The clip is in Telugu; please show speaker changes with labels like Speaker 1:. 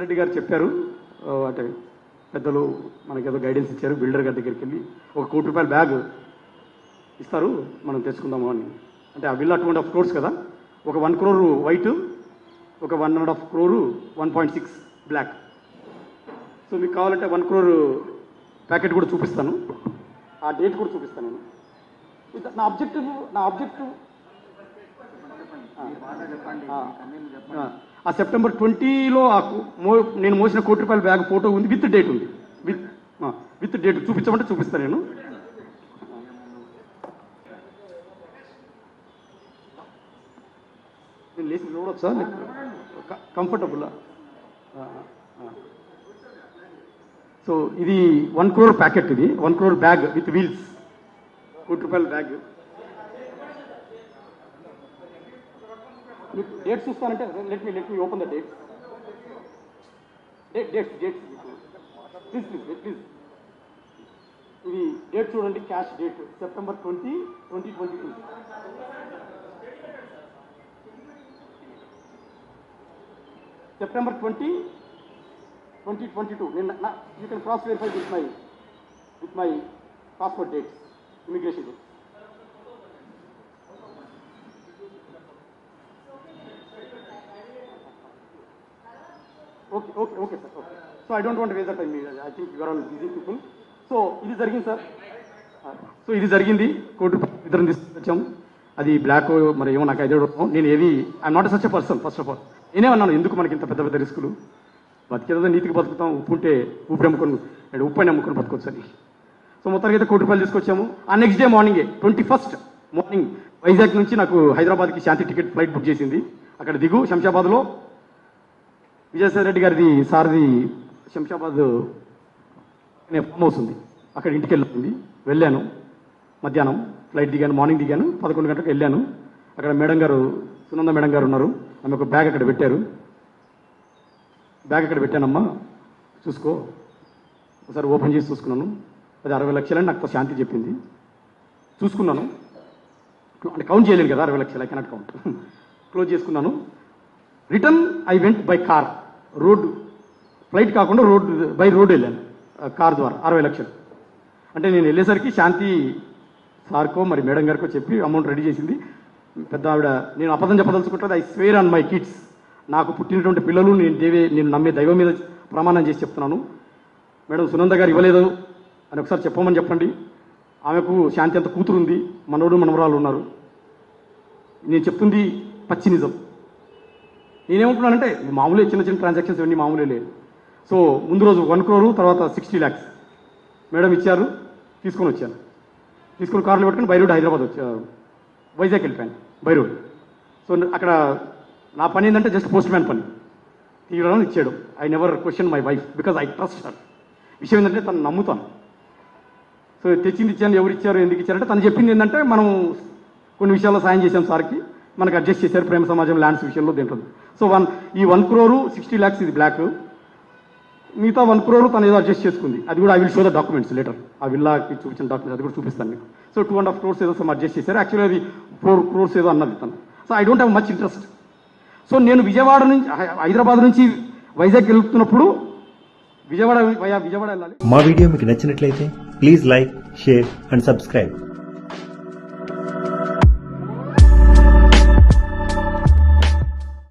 Speaker 1: రెడ్డి గారు చెప్పారు. అంటే పెద్దలు మనకి ఏదో గైడెన్స్ ఇచ్చారు బిల్డర్ గారి దగ్గరికి వెళ్ళి ఒక కోటి రూపాయల బ్యాగ్ ఇస్తారు మనం తెచ్చుకుందాము అని. అంటే ఆ villa two and half crores కదా? ఒక వన్ క్రోర్ వైట్ ఒక one and half crore one point six black so మీకు కావాలంటే వన్ క్రోర్ ప్యాకెట్ కూడా చూపిస్తాను. ఆ డేట్ కూడా చూపిస్తాను నేను. నా ఆబ్జెక్టివ్ నా ఆబ్జెక్టివ్ ఆ సెప్టెంబర్ ట్వంటీలో ఆ నేను మోసిన కోటి రూపాయల బ్యాగ్ ఫోటో ఉంది విత్ డేట్ ఉంది. విత్ విత్ డేట్ చూపించమంటే చూపిస్తాను నేను. నేను లేచి చూడొచ్చా కంఫర్టబుల్ సో ఇది వన్ క్రోర్ ప్యాకెట్ ఇది one crore bag with wheels. కోటి రూపాయల బ్యాగ్. మీకు dates చూస్తానంటే let me let me open the dates date dates dates please please please ఇది డేట్ చూడండి cash date September twenty twenty twenty two September twenty twenty twenty two నిన్న you can cross verify with my with my passport dates immigration dates okay okay okay sir okay so I don't want waste time I think you're all busy people so ఇది జరిగింది సార్ సో ఇది జరిగింది. కోటి రూపాయలు ఇద్దరం తీసుకొచ్చాం అది బ్లాక్ మరి ఏమో నాకు ఐదే నేను ఏది I'm not such a person first of all నేనే అన్నాను ఎందుకు మనకి ఇంత పెద్ద పెద్ద రిస్కులు? బతికేదో నీతికి బతుకుతాం ఉప్పు ఉంటే ఉప్పు అమ్ముకొని ఉప్పు అని అమ్ముకొని బతకొచ్చు అని సో మొత్తానికి అయితే కోటి రూపాయలు తీసుకొచ్చాము. ఆ నెక్స్ట్ డే మార్నింగే ట్వంటీ ఫస్ట్ మార్నింగ్ వైజాగ్ నుంచి నాకు హైదరాబాద్కి శాంతి టికెట్ ఫ్లైట్ బుక్ చేసింది. అక్కడ దిగు శంషాబాద్లో విజయసాయి రెడ్డి గారిది సార్ది శంషాబాద్ అనే ఫామ్ హౌస్ ఉంది. అక్కడ ఇంటికి వెళ్ళింది వెళ్ళాను. మధ్యాహ్నం ఫ్లైట్ దిగాను మార్నింగ్ దిగాను. పదకొండు గంటలకు వెళ్ళాను. అక్కడ మేడం గారు సునంద మేడం గారు ఉన్నారు. ఆమె ఒక బ్యాగ్ అక్కడ పెట్టారు. బ్యాగ్ అక్కడ పెట్టానమ్మా. చూసుకో. ఒకసారి ఓపెన్ చేసి చూసుకున్నాను. అది అరవై లక్షలని నాకు శాంతి చెప్పింది. చూసుకున్నాను. అంటే కౌంట్ చేయలేను కదా అరవై లక్షలు. ఐ కెనాట్ కౌంట్ క్లోజ్ చేసుకున్నాను. Return I went by car. Road flight కాకుండా రోడ్డు బై రోడ్ వెళ్ళాను కార్ ద్వారా అరవై లక్షలు. అంటే నేను వెళ్ళేసరికి శాంతి సార్కో మరి మేడం గారికో చెప్పి అమౌంట్ రెడీ చేసింది. పెద్ద ఆవిడ నేను అబద్ధం చెప్పదలుచుకుంటుంది I swear on my kids నాకు పుట్టినటువంటి పిల్లలు నేను దేవే నేను నమ్మే దైవం మీద ప్రమాణం చేసి చెప్తున్నాను. మేడం సునంద గారు ఇవ్వలేదు అని ఒకసారి చెప్పమని చెప్పండి. ఆమెకు శాంతి అంత కూతురు ఉంది మనోడు మనవరాలు ఉన్నారు. నేను చెప్తుంది పచ్చి నిజం. నేనేమంటున్నానంటే మామూలే చిన్న చిన్న ట్రాన్సాక్షన్స్ ఇవన్నీ మామూలే లేదు. సో ముందు రోజు వన్ క్రోరు తర్వాత సిక్స్టీ ల్యాక్స్ మేడం ఇచ్చారు తీసుకొని వచ్చాను. తీసుకుని కార్లో పెట్టుకుని బైరోడ్ హైదరాబాద్ వచ్చాను వైజాగ్ వెళ్ళిపోయాను బై రోడ్ సో అక్కడ నా పని ఏంటంటే జస్ట్ పోస్ట్ మ్యాన్ పని. తీయడం ఇచ్చాడు I never question my wife because I trust her విషయం ఏంటంటే తను నమ్ముతాను. సో తెచ్చింది ఇచ్చాను ఎవరు ఇచ్చారు ఎందుకు ఇచ్చారంటే తను చెప్పింది ఏంటంటే మనం కొన్ని విషయాల్లో సాయం చేశాం సార్కి. మనకు అడ్జస్ట్ చేశారు ప్రేమ సమాజం ల్యాండ్స్ విషయంలో దీంట్లో సో వన్ ఈ వన్ క్రోరు సిక్స్టీ ల్యాక్స్ ఇది బ్లాక్ మిగతా వన్ క్రోర్ తను ఏదో అడ్జస్ట్ చేసుకుంది. అది కూడా I will show the documents letter ఆ విల్లాకి చూపించిన డాక్యుమెంట్స్ అది కూడా చూపిస్తాను మీకు. So two and half crores ఏదో సమ్ అడ్జస్ట్ చేశారు. యాక్చువల్లీ అది ఫోర్ క్రోర్స్ ఏదో అన్నది తను. So I don't have much interest so నేను విజయవాడ నుంచి హై- హైదరాబాద్ నుంచి వైజాగ్ వెళ్తున్నప్పుడు విజయవాడ విజయవాడ వెళ్ళాలి.
Speaker 2: మా వీడియో మీకు నచ్చినట్లయితే please like share and subscribe.